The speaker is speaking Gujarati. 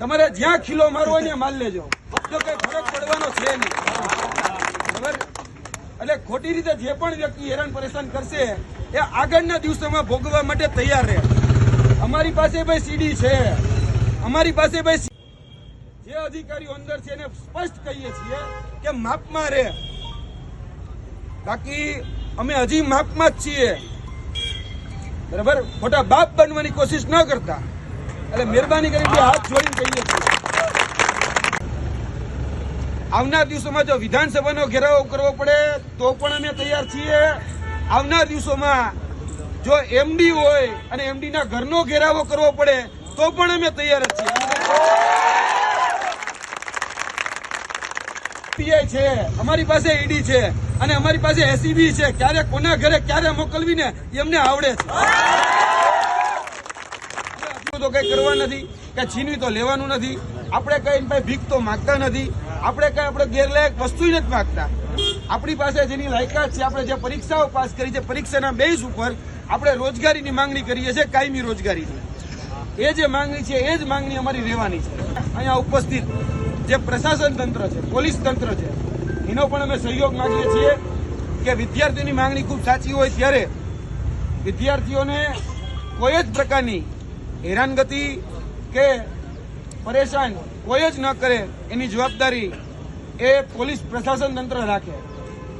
તમારે જ્યાં ખીલો મારવો ત્યાં માલ લેજો. જો કઈ ફરક પડવાનો છે નહીં. એટલે ખોટી રીતે જે પણ વ્યક્તિ હેરાન પરેશાન કરશે, એ આગળના દિવસોમાં ભોગવવા માટે તૈયાર રહે. અમારી પાસે ભાઈ સીડી છે. અમારી પાસે ભાઈ જે અધિકારીઓ અંદર છે એને સ્પષ્ટ કહીએ છીએ કે માપમાં રહે. બાકી અમે હજી માપમાં જ છીએ. બરાબર? ખોટા બાપ બનવાની કોશિશ ન કરતા. એટલે મહેરબાની કરીને હાથ જોડીને કહીએ. આવનાર દિવસોમાં જો વિધાનસભાનો ઘેરાવો કરવો પડે, તો પણ અમે તૈયાર છીએ. આવનાર દિવસોમાં જો એમડી હોય અને એમડી ના ઘરનો ઘેરાવો કરવો પડે, તો પણ અમે તૈયાર જ છીએ. છે, અમારી પાસે ઈડી છે અને અમારી પાસે એસીબી છે. ક્યારે કોના ઘરે ક્યારે મોકલવી ને એ આવડે છે. તો કઈ કરવા નથી કે છીનવી તો લેવાનું નથી. આપણે કઈ ભાઈ ભીખ તો માગતા નથી. આપણે કઈ આપણે ગેરલાયક વસ્તુ નથી માગતા. આપણી પાસે જેની લાયકાત છે, આપણે જે પરીક્ષાઓ પાસ કરી છે, પરીક્ષાના બેઝ ઉપર આપણે રોજગારીની માંગણી કરીએ છીએ, કાયમી રોજગારીની. એ જે માંગણી છે, એ જ માંગણી અમારી રહેવાની છે. અહીંયા ઉપસ્થિત જે પ્રશાસન તંત્ર છે, પોલીસ તંત્ર છે, એનો પણ અમે સહયોગ માંગીએ છીએ કે વિદ્યાર્થીઓની માંગણી ખૂબ સાચી હોય ત્યારે વિદ્યાર્થીઓને કોઈ જ પ્રકારની હેરાનગતિ કે પરેશાન કોઈ જ ન કરે એની જવાબદારી એ પોલીસ પ્રશાસન તંત્ર રાખે.